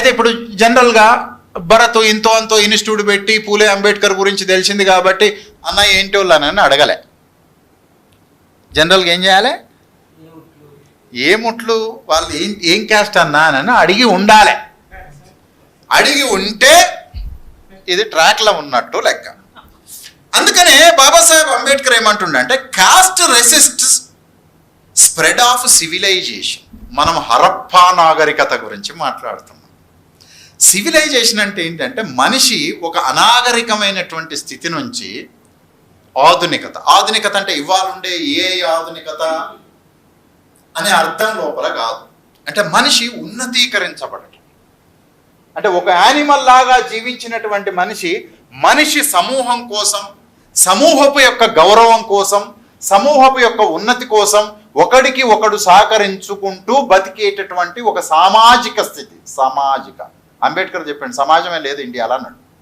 అయితే ఇప్పుడు జనరల్గా భరత్ ఇంతో అంతో ఇన్స్టిట్యూట్ పెట్టి పూలే అంబేద్కర్ గురించి తెలిసింది కాబట్టి అన్న ఏంటి వాళ్ళని అడగలే. జనరల్గా ఏం చేయాలి? ఏముట్లు వాళ్ళు ఏం ఏం క్యాస్ట్ అన్నా అని అడిగి ఉండాలి. అడిగి ఉంటే ఇది ట్రాక్లో ఉన్నట్టు లెక్క. అందుకనే Babasaheb Ambedkar ఏమంటుండంటే caste resist spread of civilization మనం హరప్పా నాగరికత గురించి మాట్లాడుతున్నాం. సివిలైజేషన్ అంటే ఏంటంటే మనిషి ఒక అనాగరికమైనటువంటి స్థితి నుంచి ఆధునికత. ఆధునికత అంటే ఇవాళ ఏ ఆధునికత అనే అర్థం లోపల కాదు. అంటే మనిషి ఉన్నతీకరించబడటం. అంటే ఒక యానిమల్ లాగా జీవించినటువంటి మనిషి మనిషి సమూహం కోసం సమూహపు యొక్క గౌరవం కోసం సమూహపు యొక్క ఉన్నతి కోసం ఒకడికి ఒకడు సహకరించుకుంటూ బతికేటటువంటి ఒక సామాజిక స్థితి సామాజిక. అంబేద్కర్ చెప్పాడు సమాజమే లేదు ఇండియాలో అన్నాడు.